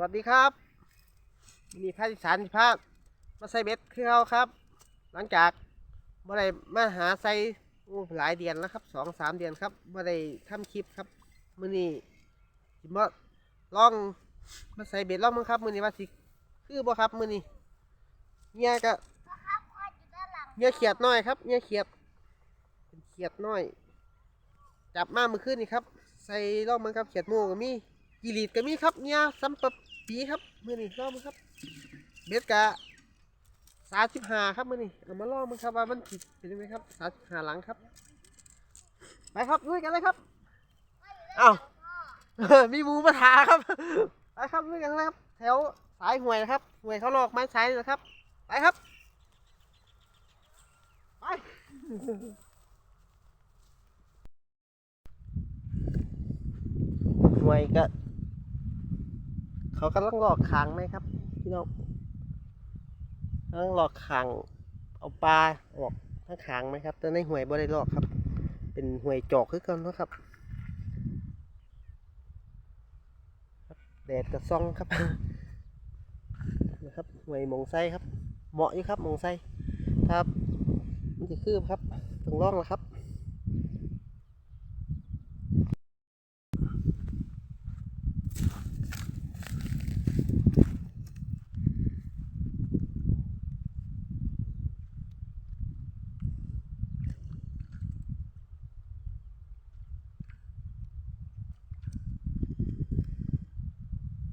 วัสดีครับมีภาคอีสานภาคมาใส่เบ็ดคือเราครับ หลังจากบ่อได้มาหาใส่หลายเดือนแล้วครับสองสามเดือนครับบ่อได้ทำคลิปครับมือนี้สิมาลองมาใส่เบ็ดลองมั้งครับ มือนี้ว่าสิคือบ่ครับมือนี้เงี้ยก็เงี้ยเขียดน้อยครับเงี้ยเขียดเป็นเขียดน้อย จับมาเมื่อคืนนี่ครับ ใส่ลองมั้งครับเขียดหมูก็มีกีรีดก็มีครับเนี่ยซัมปะ ปีครับมือนี่ล่อมั้งครับ เบ็ดกะสามสิบห้าครับมือนี่เอามาล่อมั้งครับว่ามันผิดเป็นยังไงครับสามสิบห้าหลังครับ ไปครับลุยกันเลยครับเอ้ามีมูมาถาครับไปครับลุยกันเลยครับ แถวสายห่วยนะครับห่วยเขาลอกไม้สายนี่นะครับ ไปครับไปห่วยก็ เขากำลังหลอกคางไหมครับ พี่น้องกำลังหลอกคางเอาปลาออกทั้งคางไหมครับแต่ในหวยบ่ได้หลอกครับ เป็นหวยจอกคือกันนะครับแดดกับซองครับนะครับหวยมองไส้ครับ เหมาะอยู่ครับมองไส้ครับมันจะคืบครับต้องล่องแล้วครับ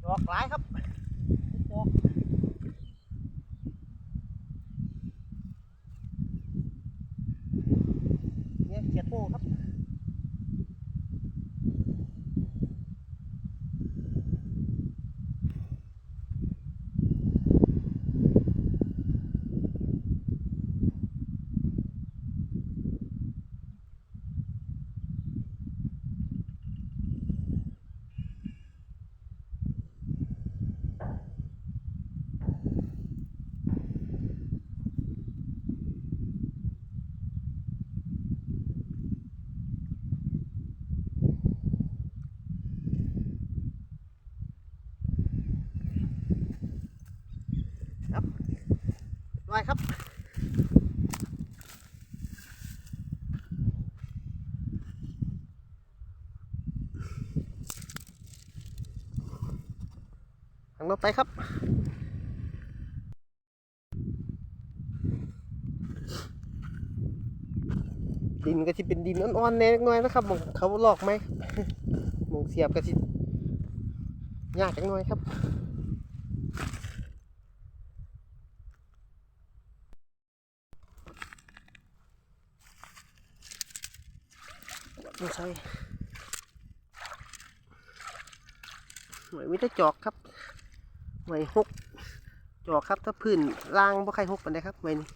จอกหลายครับจอกเนี่ยเขียดโม่ครับ ครับลอยครับ ทางรถไปครับ ดินก็จะเป็นดินอ่อนๆแน่เล็กน้อยนะครับมองเขาลอกไหมหมองเสียบก็จะยากจังน้อยครับไม่ใช่หวยมิตรจอกครับ หวยหกจอกครับถ้าพื้นล่างบ่ใครหกปันได้ครับหวยนี้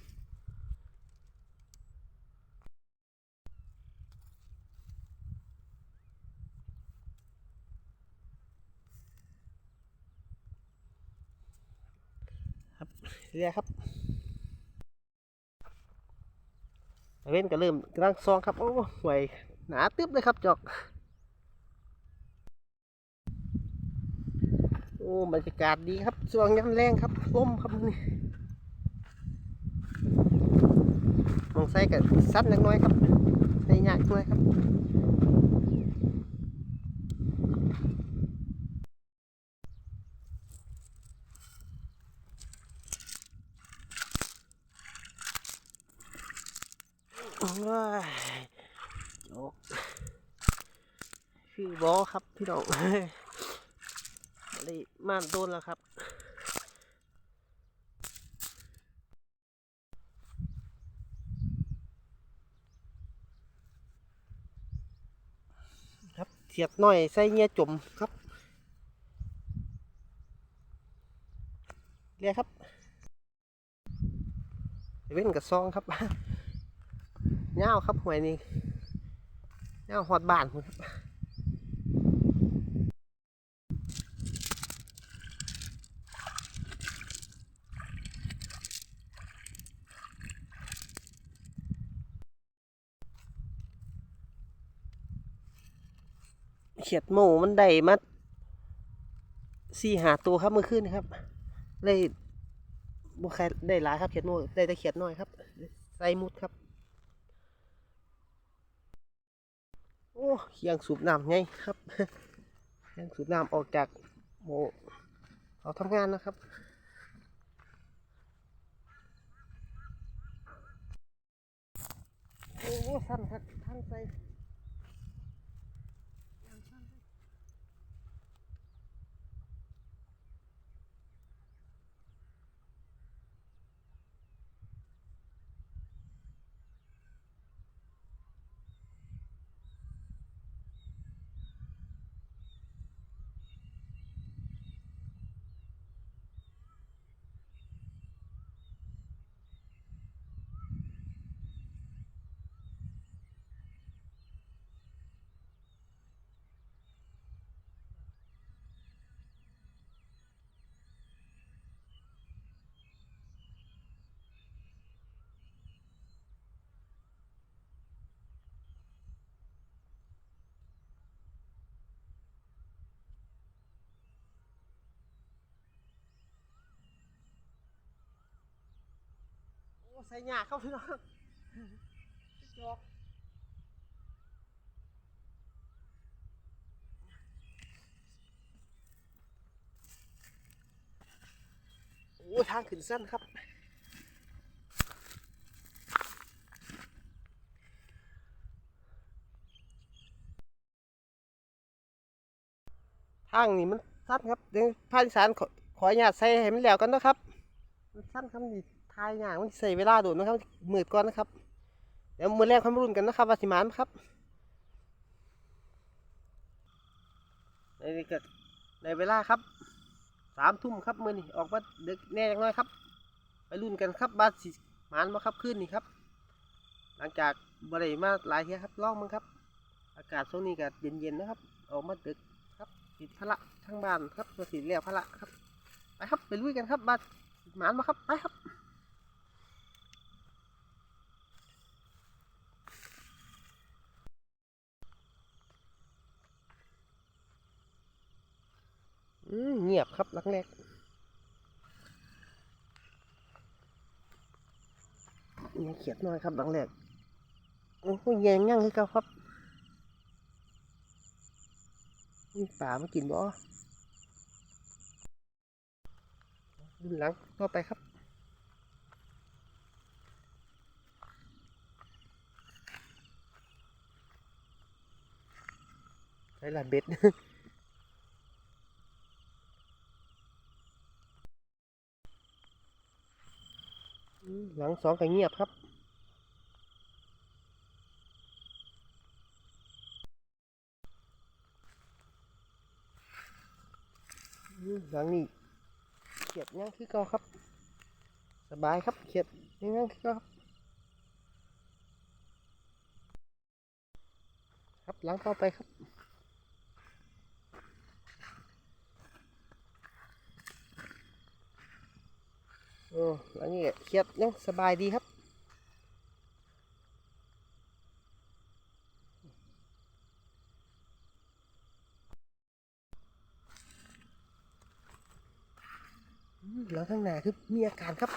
ครับเรียครับเว้นก็เริ่มกำลังซองครับ โอ้หวยหนาตึ๊บเลยครับจอก อ้บรรยากาศดีครับช่วงย้ำแรงครับลมครับนี่มองไส้กับสั้นเล็กน้อยครับในยากน้อยครับโอ้ยโอ้คือบอครับพี่น้อง ได้มาโดนแล้วครับครับเสียบหน่อยใส่เงี้ยจมครับเรียกครับเว้นกับซองครับเงาวครับหวยนี่เงาวหอดบานพุ่นครับ เขียดหมูมันได้มาสี่หาตัวครับเมื่อคืนนะครับเลยบุใครได้หลายครับเขียดน้อยได้แต่เขียดน้อยครับใส่มุดครับ โอ้เคียงสูบน้ำไงครับเคียงสูบน้ำออกจากโมเขาทำงานนะครับโอ้สั้นครับท่านใส่ อ้ใส่หยาเข้าพี่น้องจอกโอ้ทางขึ้นสั้นครับทางนี้มันสั้นครับเดี๋ยวภาคอีสานขอขออนุญาตใส่ให้มันแล้วกันนะครับ มันสั้นครับนี่ายอย่างมันใส่เวลาโดดนะครับมืดก่อนนะครับ เดี๋ยวมือแรกค่อยมารุ่นกันนะครับว่าสิมานครับในนี้ก็ในเวลาครับสามทุ่มครับมือนี่ออกมาเดึกแน่จังน้อยครับ ไปรุ่นกันครับบาสิมานมาครับขึ้นนี่ครับ หลังจากบริมาหลายเทียครับล่องมั้งครับ อากาศช่วงนี้ก็เย็นๆนะครับ ออกมาดึกครับติดพระทั้งบ้านครับมาสีเรียวพระครับไปครับไปลุยกันครับบาหมานมาครับไปครับ อืมเงียบครับลังแรกยังเขียดน้อยครับหลังแรกโอ้โหแยงยั่งให้เขาครับมีป่ามากินบ่ดุนหลังต่อไปครับใช้ลานเบ็ด หลังสองก็เงียบครับหลังนี้เขียดย่างคือเก่าครับ สบายครับเขียดย่างคือเก่าครับครับหลังต่อไปครับ โอ้หลังนี้ก็เขียดยังสบายดีครับแล้วข้างหน้าคือมีอาการครับ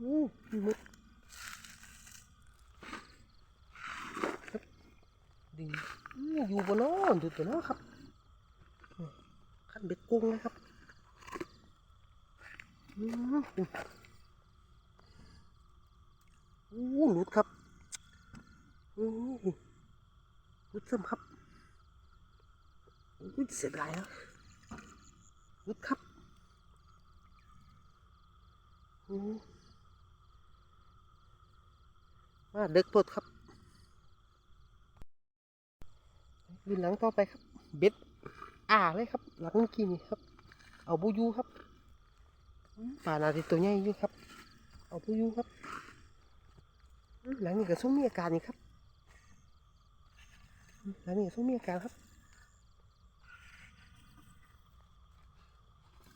อืมมุดครับดึงอยู่บนโน้นดูตัวน้นครับขั้นเบ็ดกุ้งนะครับ อืมอู้หลุดครับโอ้หลุดซ้ำครับอุ้ยเสียดายแล้วรุดครับอืมาเด็กปดครับยืนหลังต่อไปครับ เบ็ดอ่าเลยครับ หลังเมื่อกี้นี่ครับ เอาบูยูครับ ป่านาทีตัวใหญ่อยู่ครับ เอาบูยูครับ หลังนี้ก็ส่งมีอาการนี่ครับ หลังนี้ส่งมีอาการครับ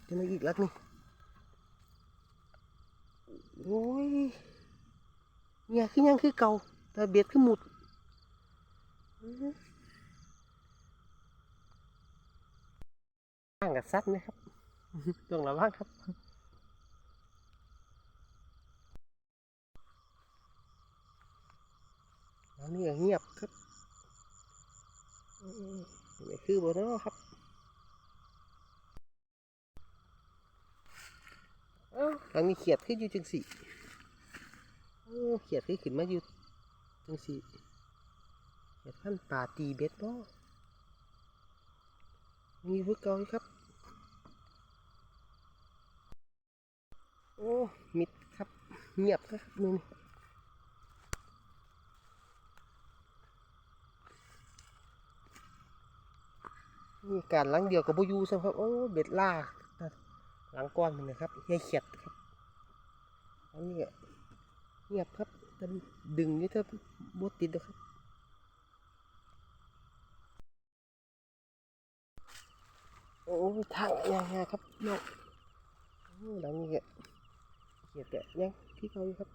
จะมาอีกลักนี่โอ้ยเนี่ยคือยังคือเก่า แต่เบียดคือหมุดอื้างกับซัดนะครับ ต้องระวังครับ อันนี้ก็เงียบครับนี่คือบนนอครับเอ้าทางนี้เขียดขึ้นอยู่จังสี่เขียดขึ้นขึ้นมาอยู่จังสี่เขียดพันป่าตีเบ็ดเนาะมีพวกเก่าครับ โอ้ มิดครับ เงียบครับมือ นี่การหลังเดียวกับบูยูซ้ำครับ โอ้เบ็ดล่าหลังก้อนมันนะครับเฮียเขียดครับอันนี้เงียบครับแต่ดึงนี่ถ้าบดติดนะครับโอ้ทางยังไงครับเนาะหลังนี้เขียดแกยังที่เขาอยครับ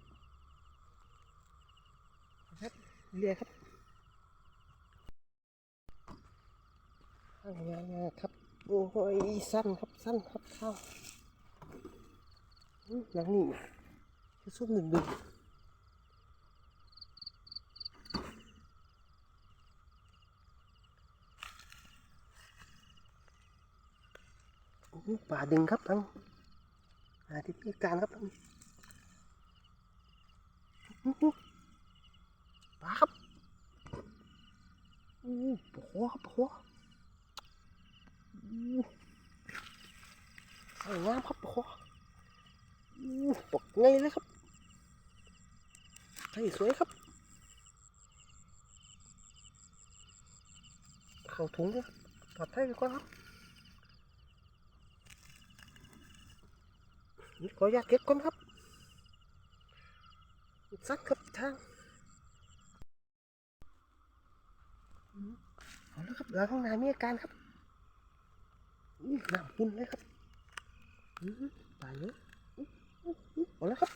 ครับเรียครับ ข้างงาครับโอ้ยสั้นครับสั้นครับเข้าหลังนี่คือส้มหนึ่งดึงป่าดึงครับทั้งหาที่พิการครับทั้งป่าครับโอ้ปะหัวครับปะหัว สวยงามครับโอ้โหอู้ปกไงเลยครับใช่สวยครับ เข้าถุงเลยครับปลอดภัยดีกว่าครับนี่ขออนุญาตเก็บก่อนครับสักครับทางเอาแล้วครับหลังห้องน้ำมีอาการครับ อื้อน้ำปุ่นเลยครับตายเลยอื้ออื้ออื้อเอาแล้วครับ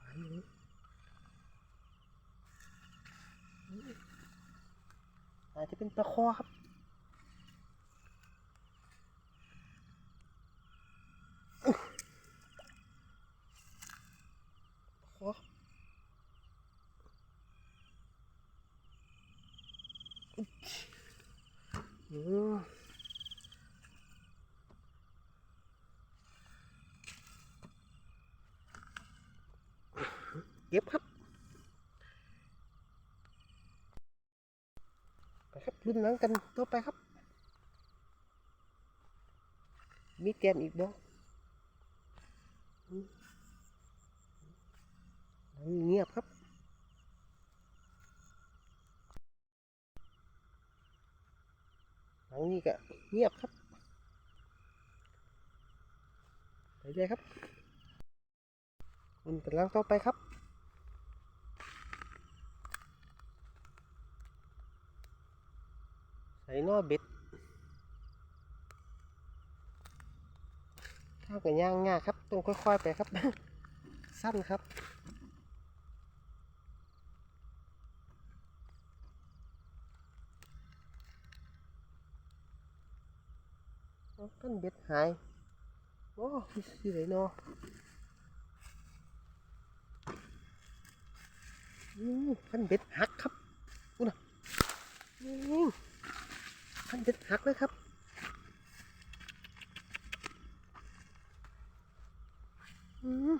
ตายเลยอาจจะเป็นปลาคอครับออปลาคอ อืมเก็บครับไปครับรุ่นหลังกันต่อไปครับ มีแกมอีกบ่อืมเงียบครับ หลังนี้ก็เงียบครับ ไปเลยครับมันกำลังต่อไปครับใส่นอเบ็ดข้าวกับย่างง่าครับต้องค่อยๆไปครับ สั้นครับ เอาต้นเบ็ดหายโอ้ยสิไหนเนาะอืมพันเบ็ดหักครับอู้นะอืมพันเบ็ดหักเลยครับอืม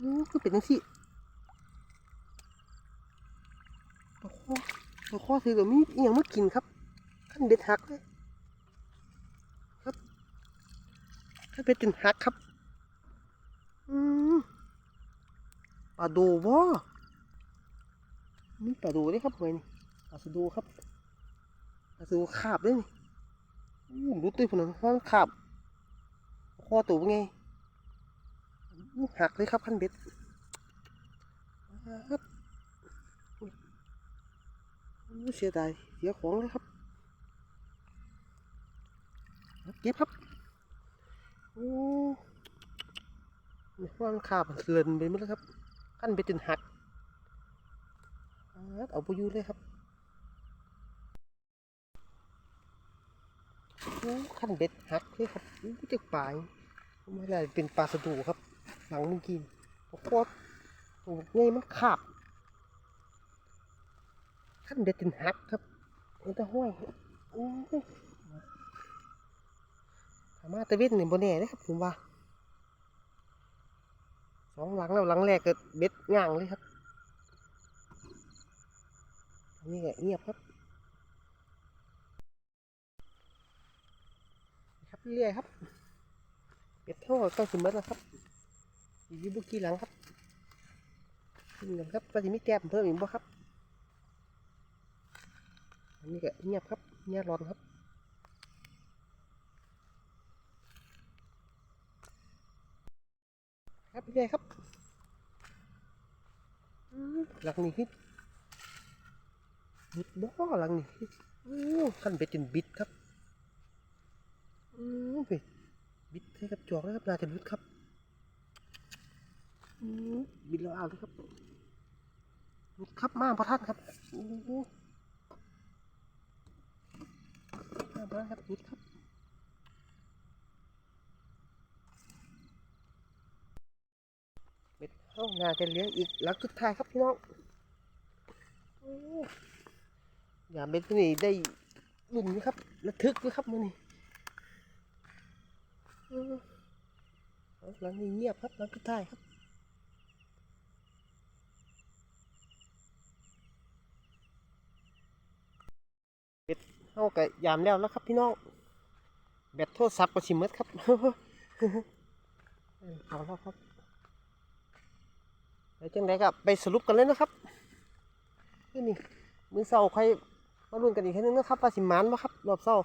อืมคือเป็นจังซี่ ปลาคอปลาคอถือกับมีอย่างมากินครับขั้นเบ็ดหักเลยครับขั้นเบ็ดจนหักครับอืมปลาดูบ่มีปลาดูด้วยครับเว้ยนี่ปลาสะดูครับปลาสะดูขาบด้วยนี่อู้รู้ตัวผนังห้องขาบคอตัวเป็นไงหักเลยครับขั้นเบ็ดครับ เสียดายเสียของเลยครับ เก็บครับโอ้ว่างขาบเลือนไปหมดแล้วครับขั้นไปจนหักเอาไปอยู่เลยครับขั้นเบ็ดหักเลยครับอู้จะปลายไม่ได้เป็นปลาสะดูครับ หลังเมื่อกี้โอ้โคตรโอ้ไงมันขาบ ขั้นเบ็ดจนหักครับมันจะห้อยอ้ยถามมาตะเวนนี่บนแน่เลยครับผมว่าสองหลังแล้วหลังแรกก็เบ็ดง่างเลยครับนนี้ก็เงียบครับครับเรื่อยครับเบ็ดเท่าก็สมมติแล้วครับอีกบุกี้หลังครับขึ้นกันครับก็จะมีแก้มเพิ่มอีกบ่ครับ นนี้ก็เงียบครับเงียบร้อนครับครับพี่ใหญ่ครับหลังนี้คือบิดบ่หลังนี้อู้ขั้นไปจนบิดครับอืมไปบิดให้กับจอกนะครับน่าจะรุดครับอืมบิดแล้วเอาเลยครับรุดครับมาพระท่านครับโอ้ โหมาพระท่าครับรุดครับเม็ดเข้านาจะเลี้ยงอีกหลังสุดท้ายครับพี่น้องอย่าเม็ดนี่ได้ลุ่นนะครับระทึกด้วยครับมือนี่หลังนี้เงียบครับหลังสุดท้ายครับ เบ็ดเข้ากับยามแล้วนะครับพี่น้องแบตโทรศัพท์ก็ชิมเมดครับเอาแล้วครับแล้วจังไดก็ไปสรุปกันเลยนะครับนี่นี่มือเศร้าใครมาลุ้นกันอีกทีนึงนะครับว่าสิมานบ่ครับรอบเศร้า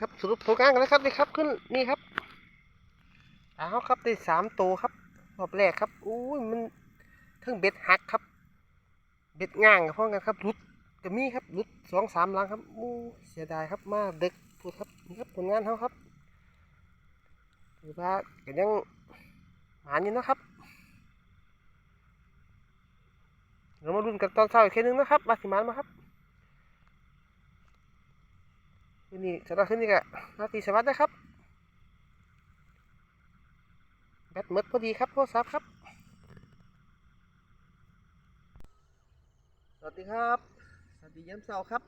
ครับสรุปผลการกันนะครับนี่ครับขึ้นนี่ครับเอาครับได้สามตัวครับ รอบแรกครับอุ้มันทั้งเบ็ดหักครับ เบ็ดง่างกับพ่อกันครับรุดก็มีครับหลุดสองสามลังครับอู้เสียดายครับมาเด็กพูดครับนี่ครับผลงานเขาครับถือว่าก็ยังหมานอยู่นะครับเรามาลุ้นกันตอนเช้าอีกแค่นึงนะครับว่าสิมานมาครับคืนนี้สำหรับคืนนี้ก็ราตรีสวัสดิ์นะครับ แบตหมดพอดีครับโทรศัพท์ครับ สวัสดีครับ สวัสดีย้ำเสาครับ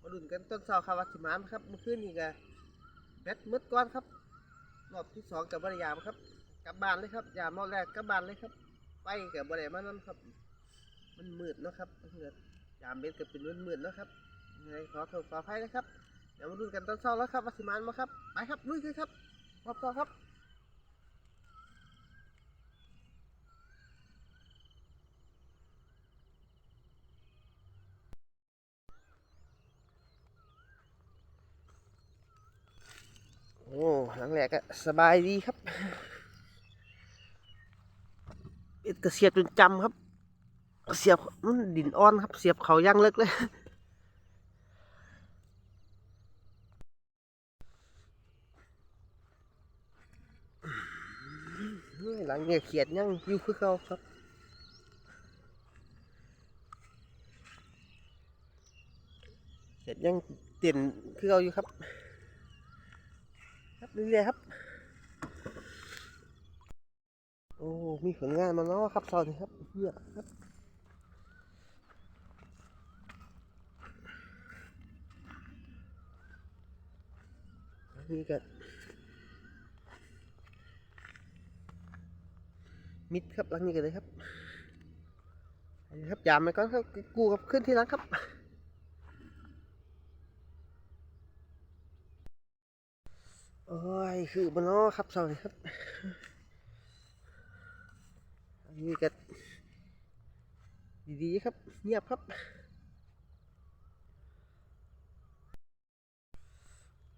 มาลุ้นกันต้นเสาครับวัชิมานครับเมื่อคืนนี้ก็แบตมืดก้อนครับ รอบที่สองกับบริยามครับ กลับบ้านเลยครับ ยามรอบแรกกลับบ้านเลยครับ ไปกับบริยามานั่นครับ มันมืดนะครับเกิดยามเบ็ดก็เป็นมืดมืดๆนะครับยังไงขอโทษขออภัยนะครับ เดี๋ยวมาลุ้นกันต้นเสาแล้วครับวัชิมานมาครับ ไปครับลุยเลยครับ ครอบต่อครับโอ้หลังแรกก็สบายดีครับเอ็ดกระเสียบจนจำครับ เสียบมันดินอ่อนครับ เสียบเขาย่างเลิกเลย เฮ้ย หลังเนี่ยเขียดยังอยู่คือเขาครับเขียดยังเตียนคือเขาอยู่ครับ ครับเรื่อยๆครับ โอ้ มีผลงานมาเนาะครับตอนนี้ครับเยี่ยครับนี่ก็ มิดครับหลังนี้กันเลยครับครับยามไปก่อนครับกูกับขึ้นที่หลังครับ โอ้ย คือมันเนาะครับเสาร์นี้ครับอันนี้ก็ดีๆครับ เงียบครับ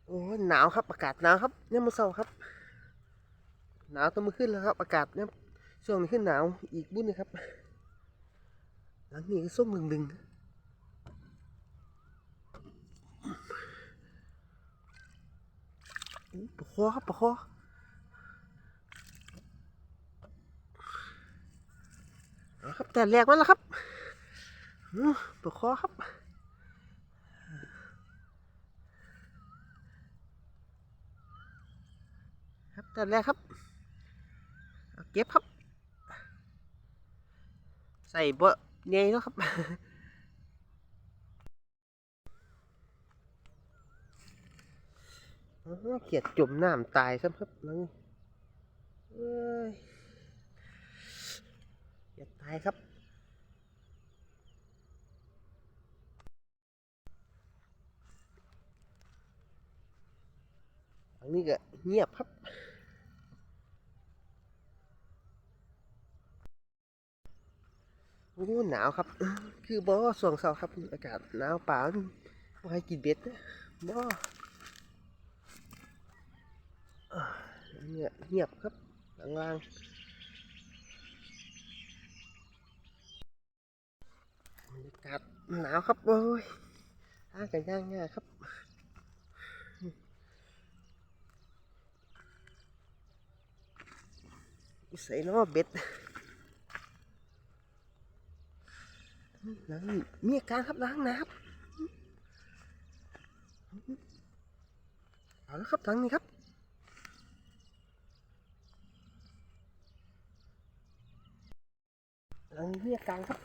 โอ้หนาวครับ อากาศหนาวครับเนี่ยมมันเสาร์ครับ หนาวตัวมือขึ้นแล้วครับ อากาศเนี่ย ช่วงนี้ขึ้นหนาวอีกบุ้นนะครับ หลังนี้ก็ส้มดึงๆปะคอครัปะคอครับแต่แรกมันแล้วครับปะคอครับครับแต่แรกครับ เก็บครับ ใส่เบอะเนยแล้วครับเขียดจุ่มน้ำตายซ้ำครับนังเอ้ยเขียดตายครับอันนี้ก็เงียบครับ โอ้หนาวครับ คือบ่ส่วงเสาครับ อากาศหนาวป่ามันบ่ให้กินเบ็ดนะบ่อเงียบเงียบครับล่างๆบรรยากาศหนาวครับโอ้ยหากันย่างง่ายครับใส่เนาเบ็ด ล้างมีอาการครับล้างนะครับเอาละครับทางนี้ครับหลังมีอาการครับ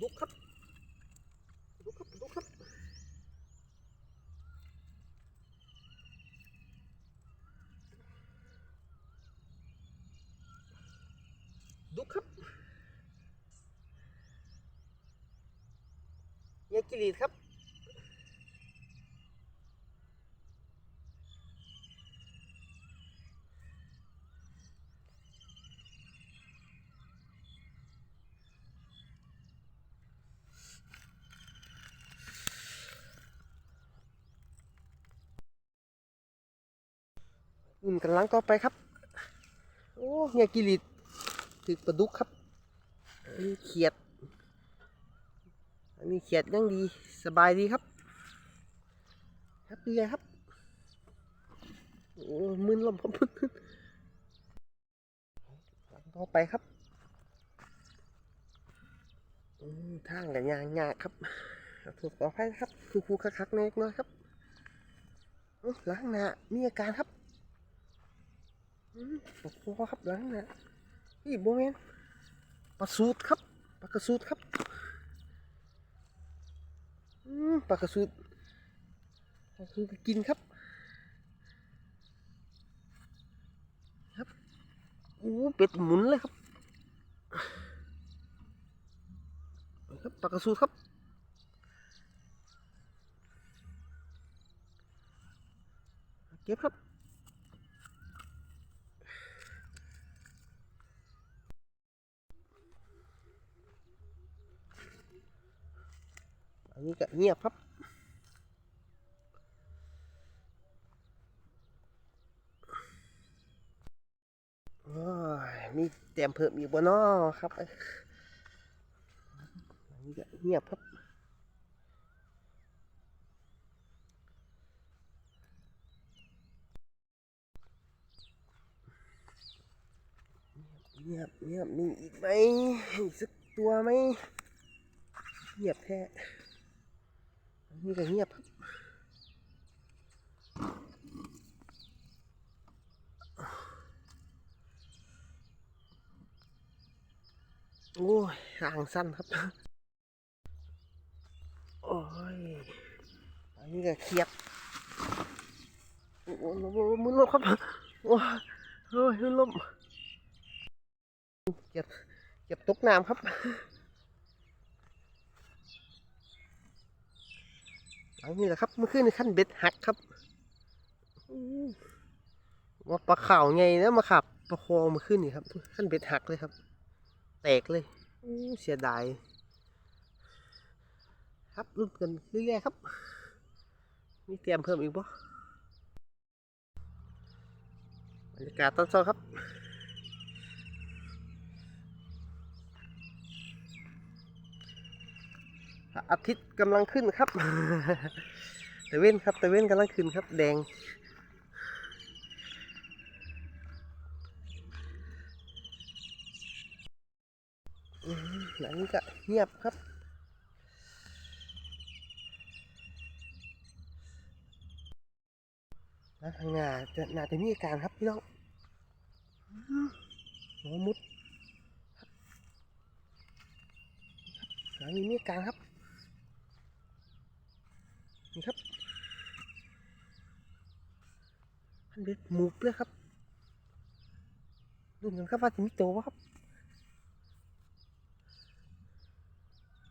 ดุกครับดุกครับดุกครับ ดุกครับยากิริดครับอุ่นกันล้างต่อไปครับ โอ้เฮียกิริต ถึกปลาดุกครับอันนี้เขียด อันนี้เขียดยังดีสบายดีครับ ครับดีครับ โอ้มึนลมครับมึนล้างต่อไปครับทางกันยางยากครับถูกต่อไปนะครับคือครูคักๆเล็กน้อยครับล้างหน้ามีอาการครับปลาคอครับหลังหนะ นี่โบแมนปลาสูตรครับปลากระสูตรครับอืมปลากระสูตรปลากระสูตรกินครับ ครับโอ้เป็ดหมุนเลยครับครับปลากระสูตรครับเก็บครับ นี้ก็เงียบครับ มีเตรียมเพิ่มอีกบ่นอครับนนี้ก็เงียบครับเงียบเงียบมีอีกไหมอีกสักตัวไหมเงียบแท้ นนี่ก็เงียบโอ้ยห่างสั้นครับ โอ้ย อันนี้ก็เขียบ โอ้โหมือลมครับ โอ้ยโอ้ยมือลมเก็บ เก็บตกน้ำครับ อันนี้แหละครับเมื่อคืนนี่ขั้นเบ็ดหักครับอู้ว่าปลาข่าวไงนะมาขับปลาคอเมื่อคืนนี่ครับขั้นเบ็ดหักเลยครับ แตกเลยอู้เสียดายครับรุ่นกันเรื่อยๆครับ มีเตรียมเพิ่มอีกปะบรรยากาศตอนเช้าครับ อาทิตย์กำลังขึ้นครับตะเว้นครับตะเว้นกำลังขึ้นครับ แดง หลังนี้ก็เงียบครับแล้วทางหน้าจะน่าจะมีอาการครับพี่น้องอืมหัวมุดครับหลังนี้มีอาการครับ นี่ครับอันเด็ดหมูกเลยครับดูกันครับว่าจะมีโตวะครับ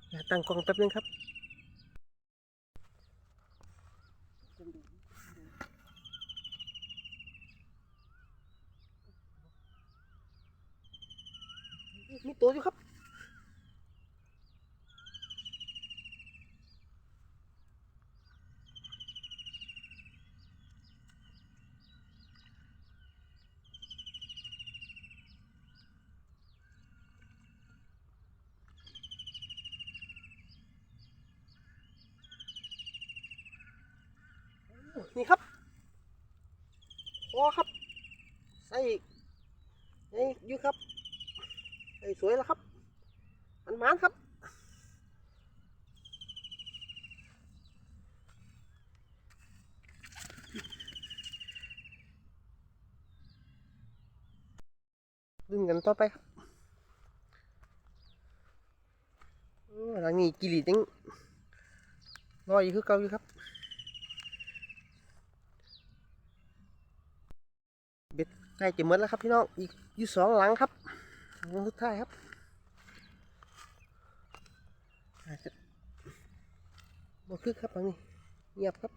อย่าตั้งกล้องแป๊บนึงครับมีตัวอยู่ครับ นี่ครับพอครับ ใส่ใส่อยู่ครับ ใส่สวยแล้วครับ มันมันครับ ดึงกันต่อไปครับโอ้หลังนี้กิริจังรออยู่คือเก่าอยู่ครับ เบ็ดใกล้จะหมดแล้วครับพี่น้องอีกอยู่สองหลังครับหลังสุดท้ายครับอาจจะบ่คึกครับหลังนี้เงียบครับ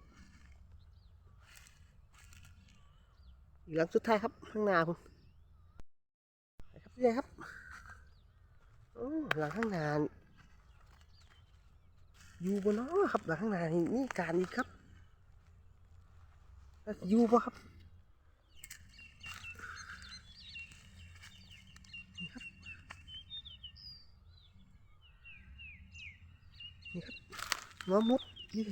อีกหลังสุดท้ายครับข้างหน้าผม ไปครับพี่ใช่ครับหลังข้างนานอยู่บนน้อครับหลังข้างนานนี่การอีกครับอยู่ปะครับนี่ครับหัวมุดนี่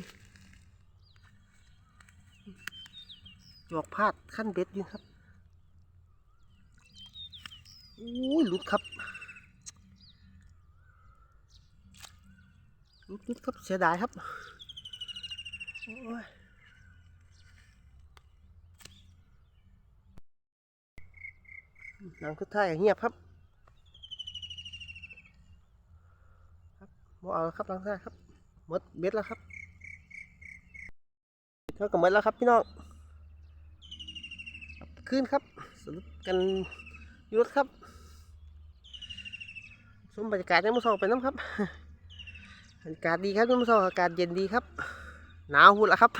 จอกพาดขั้นเบ็ดอยิงครับ อ้ยหลุดครับหลุดหลุดครับเสียดายครับโอ้ยหลังสุดท้ายเงียบครับบ่เอาครับหลังซ้ายครับหมดเบ็ดแล้วครับเท่ากับหมดแล้วครับพี่น้องขึ้นครับสรุปกันยุรถครับ ชมบรรยากาศในมือสองไปน้ำครับบรรยากาศดีครับในมือสองอากาศเย็นดีครับ หนาวหุ่นล้วครับ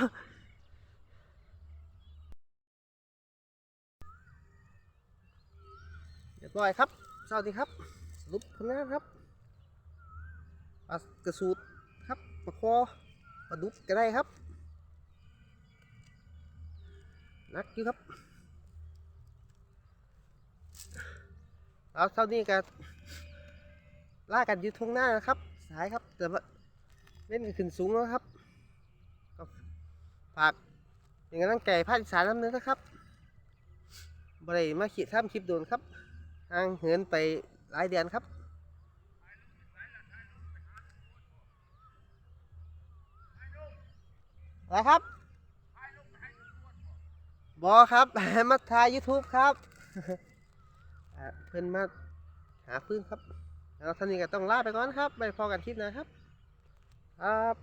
เรียบร้อยครับสวัสดีครับสรุปผลงานครับปลากระสูดครับปลาคอปลาดุกก็ได้ครับนักอยู่ครับเอาเท่านี้ก็ ล่ากันยู่ทงหน้านะครับ สายครับ แต่ว่าเล่นกันขึ้นสูงแล้วครับก็ฝากอย่างนั้นไก่ภาคอีสานน้ำเนื้อนะครับบริมาขีดท่ามคลิปโดนครับห่างเหินไปหลายเดือนครับอะไรครับบอครับ มาถ่าย YouTube ครับ เพื่อนมาหาพื้นครับ แล้วท่านนี้ก็ต้องลาไปก่อนครับไปพอกันคลิปนะครับ ครับ